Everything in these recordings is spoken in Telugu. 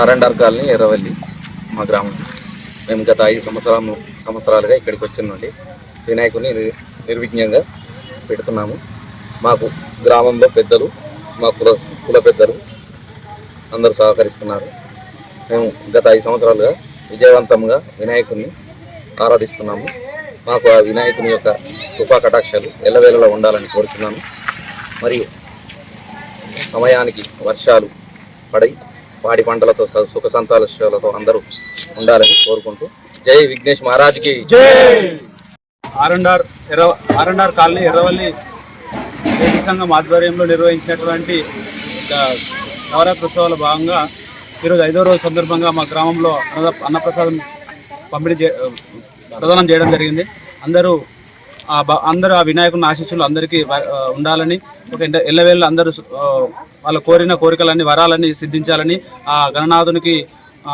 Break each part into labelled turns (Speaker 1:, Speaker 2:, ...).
Speaker 1: ఆర్ఎండ్ఆర్ కాలనీ ఎర్రవల్లి మా గ్రామం. మేము గత ఐదు సంవత్సరాలు సంవత్సరాలుగా ఇక్కడికి వచ్చినండి వినాయకుని నిర్విఘ్నంగా పెడుతున్నాము. మాకు గ్రామంలో పెద్దలు మా కుల కుల పెద్దలు అందరూ సహకరిస్తున్నారు. మేము గత ఐదు సంవత్సరాలుగా విజయవంతంగా వినాయకుడిని ఆరాధిస్తున్నాము. మాకు ఆ వినాయకుని యొక్క కృపా కటాక్షాలు ఎల్లవేళలా ఉండాలని కోరుతున్నాను మరియు సమయానికి వర్షాలు పడై పాడి పంటలతో సుఖ సంతాలతో అందరూ ఉండాలని కోరుకుంటూ జై విఘ్నేష్ మహారాజ్కి.
Speaker 2: ఆర్ఎండ్ఆర్ ఎర్ర ఆర్ఎండ్ఆర్ కాలనీ ఎర్రవల్లి రైతు సంఘం ఆధ్వర్యంలో నిర్వహించినటువంటి నవరాత్రోత్సవాల ఉత్సవాల భాగంగా ఈరోజు ఐదో రోజు సందర్భంగా మా గ్రామంలో అన్న అన్నప్రసాదం పంపిణీ చే ప్రదానం చేయడం జరిగింది. అందరూ అందరూ ఆ వినాయకుని ఆశీస్సులు అందరికీ ఉండాలని ఒక ఎండ- అందరూ వాళ్ళ కోరిన కోరికలన్నీ వరాలని సిద్ధించాలని ఆ గణనాథునికి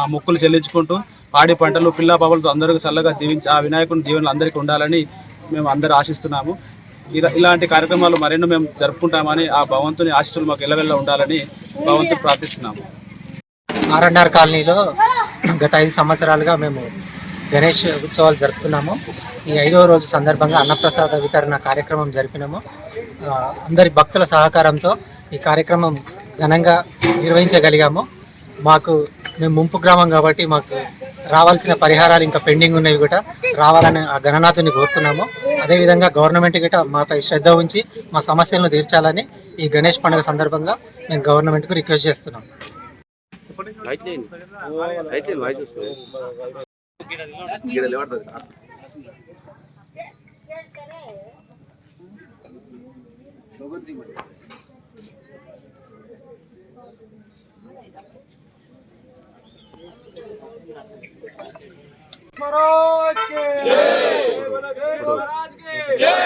Speaker 2: మొక్కులు చెల్లించుకుంటూ పాడి పంటలు పిల్ల పాపలతో అందరికీ చల్లగా దీవించి ఆ వినాయకుని జీవనలు అందరికీ ఉండాలని మేము అందరూ ఆశిస్తున్నాము. ఇలా ఇలాంటి కార్యక్రమాలు మరెన్నో మేము జరుపుకుంటామని ఆ భగవంతుని ఆశీస్సులు మాకు ఎల్లవెల్ల ఉండాలని భగవంతుని ప్రార్థిస్తున్నాము.
Speaker 3: ఆర్ఎన్ఆర్ కాలనీలో గత ఐదు సంవత్సరాలుగా మేము గణేష్ ఉత్సవాలు జరుపుతున్నాము. ఈ ఐదవ రోజు సందర్భంగా అన్నప్రసాద వితరణ కార్యక్రమం జరిపినాము. అందరి భక్తుల సహకారంతో ఈ కార్యక్రమం ఘనంగా నిర్వహించగలిగాము. మాకు మేము ముంపు గ్రామం కాబట్టి మాకు రావాల్సిన పరిహారాలు ఇంకా పెండింగ్ ఉన్నవి కూడా రావాలని ఆ గణనాథుని కోరుతున్నాము. అదేవిధంగా గవర్నమెంట్ గిట మాపై శ్రద్ధ ఉంచి మా సమస్యలను తీర్చాలని ఈ గణేష్ పండుగ సందర్భంగా మేము గవర్నమెంట్కు రిక్వెస్ట్ చేస్తున్నాం.
Speaker 4: दोघंच मध्ये महाराज महाराज